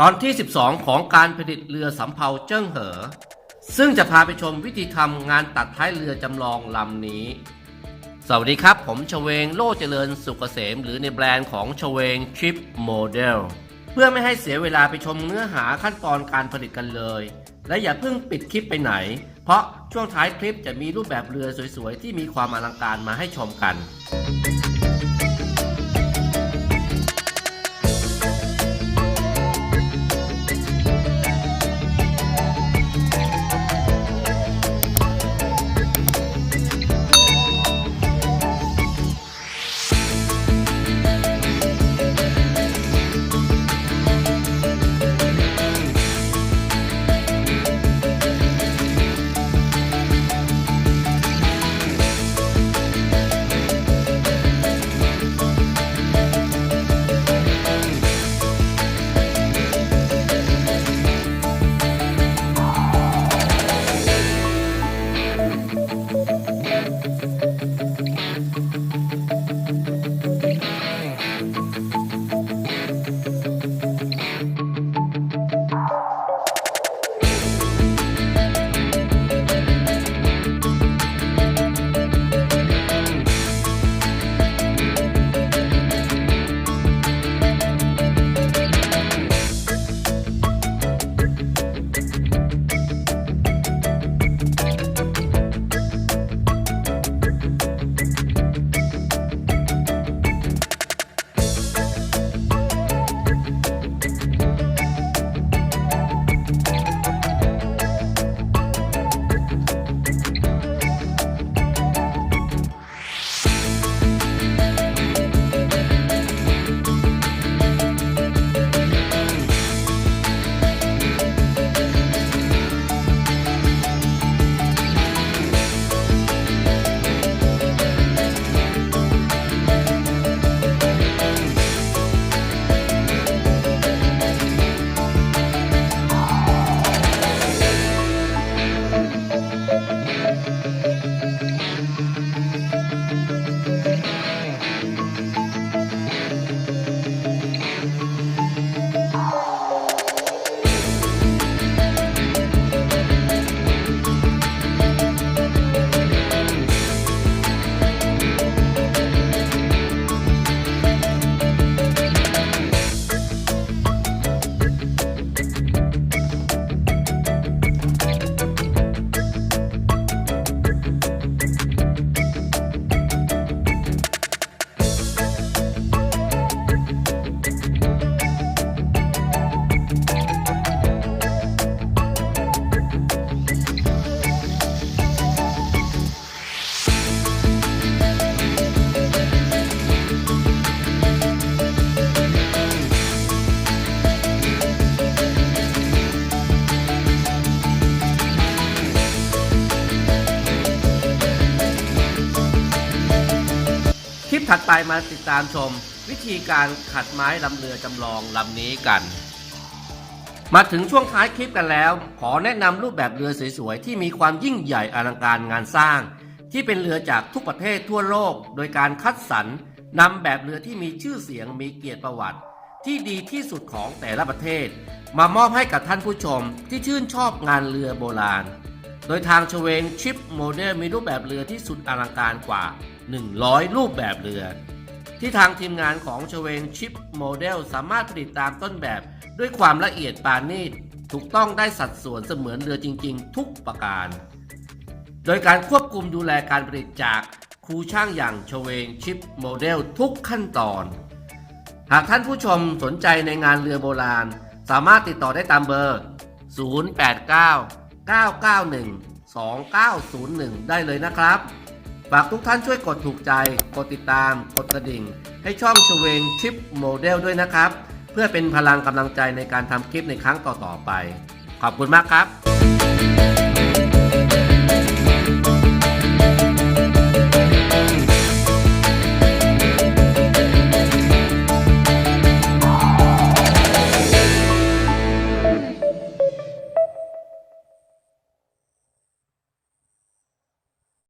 ตอนที่ 12 ของการผลิตเรือสำเภาเจิ้งเหอ ซึ่งจะพาไปชมวิธีทำงานตัดท้ายเรือจำลองลำนี้ สวัสดีครับ ผมชเวงโลเจริญสุกเกษม หรือในแบรนด์ของชเวงชิปโมเดล เพื่อไม่ให้เสียเวลาไปชมเนื้อหาขั้นตอนการผลิตกันเลย และอย่าเพิ่งปิดคลิปไปไหน เพราะช่วงท้ายคลิปจะมีรูปแบบเรือสวยๆ ที่มีความอลังการมาให้ชมกัน ถัดไปมาติดตามชม วิธีการขัดไม้ลำเรือจำลองลำนี้กัน มาถึงช่วงท้ายคลิปกันแล้ว ขอแนะนำรูปแบบเรือสวยๆที่มีความยิ่งใหญ่อลังการงานสร้าง ที่เป็นเรือจากทุกประเทศทั่วโลก โดยการคัดสรรนำแบบเรือที่มีชื่อเสียงมีเกียรติประวัติ ที่ดีที่สุดของแต่ละประเทศ มามอบให้กับท่านผู้ชมที่ชื่นชอบงานเรือโบราณ โดยทางชเวงชิปโมเดลมีรูปแบบเรือที่สุดอลังการกว่า 100 รูปแบบเรือ ที่ทางทีมงานของชเวงชิปโมเดลสามารถผลิตตามต้นแบบด้วยความละเอียดปานนีตถูกต้องได้สัดส่วนเสมือนเรือจริง ๆ ทุกประการ โดยการควบคุมดูแลการผลิตจากครูช่างอย่างชเวงชิปโมเดลทุกขั้นตอน หากท่านผู้ชมสนใจในงานเรือโบราณ สามารถติดต่อได้ตามเบอร์ 089 991 2901 ได้เลยนะครับ ฝากทุกท่านช่วยกดถูกใจ กดติดตาม กดกระดิ่ง ให้ช่องชเวงชิปโมเดลด้วยนะครับ เพื่อเป็นพลังกำลังใจในการทำคลิปในครั้งต่อๆไป ขอบคุณมากครับ